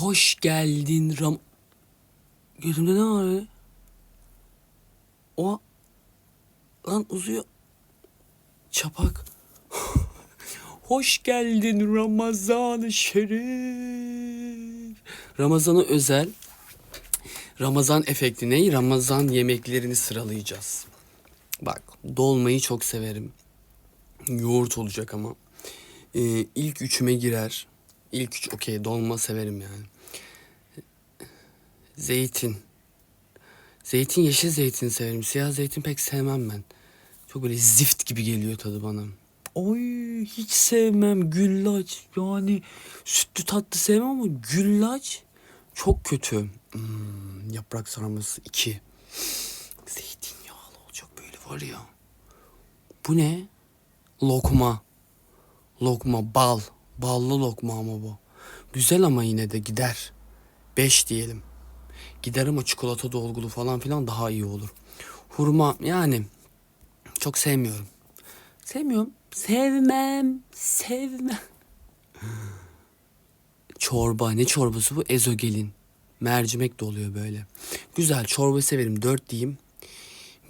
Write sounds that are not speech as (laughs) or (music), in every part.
Hoş geldin Ram... Gözümde ne var be? O... Lan uzuyor. Çapak. (laughs) Hoş geldin Ramazan-ı Şerif. Ramazan'a özel Ramazan efekti ne? Ramazan yemeklerini sıralayacağız. Bak dolmayı çok severim. Yoğurt olacak ama. Ee, ilk üçüme girer. İlk üç okey dolma severim yani. Zeytin. Zeytin yeşil zeytin severim. Siyah zeytin pek sevmem ben. Çok böyle zift gibi geliyor tadı bana. Oy hiç sevmem güllaç. Yani sütlü tatlı sevmem ama güllaç çok kötü. Hmm, yaprak sarması iki. Zeytinyağlı olacak böyle var ya. Bu ne? Lokma. Lokma bal. Ballı lokma ama bu. Güzel ama yine de gider. Beş diyelim. Gider ama çikolata dolgulu falan filan daha iyi olur. Hurma yani çok sevmiyorum. Sevmiyorum. Sevmem. Sevmem. (laughs) Çorba. Ne çorbası bu? Ezogelin. Mercimek de oluyor böyle. Güzel. Çorba severim. Dört diyeyim.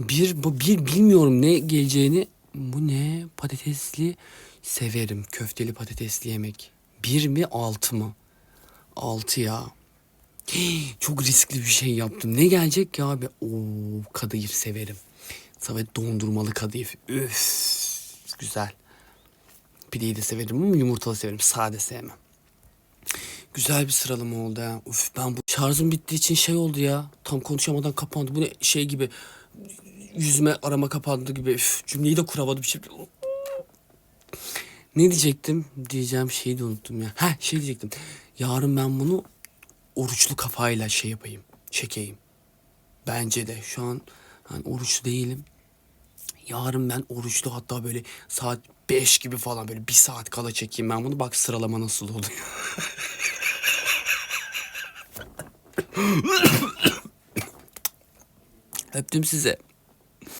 Bir, bu bir bilmiyorum ne geleceğini. Bu ne? Patatesli severim. Köfteli patatesli yemek. Bir mi altı mı? Altı ya. Çok riskli bir şey yaptım. Ne gelecek ya abi? Oo, kadayıf severim. Sana dondurmalı kadayıf. Üf, güzel. Pideyi de severim ama yumurtalı severim. Sade sevmem. Güzel bir sıralama oldu ha. Uf ben bu şarjım bittiği için şey oldu ya. Tam konuşamadan kapandı. Bu ne şey gibi yüzüme arama kapandı gibi. Üf, cümleyi de kuramadım şimdi. Ne diyecektim? Diyeceğim şeyi de unuttum ya. Ha şey diyecektim. Yarın ben bunu oruçlu kafayla şey yapayım. Çekeyim. Bence de şu an hani oruçlu değilim. Yarın ben oruçlu hatta böyle saat 5 gibi falan böyle bir saat kala çekeyim ben bunu. Bak sıralama nasıl oluyor. (laughs) Öptüm size.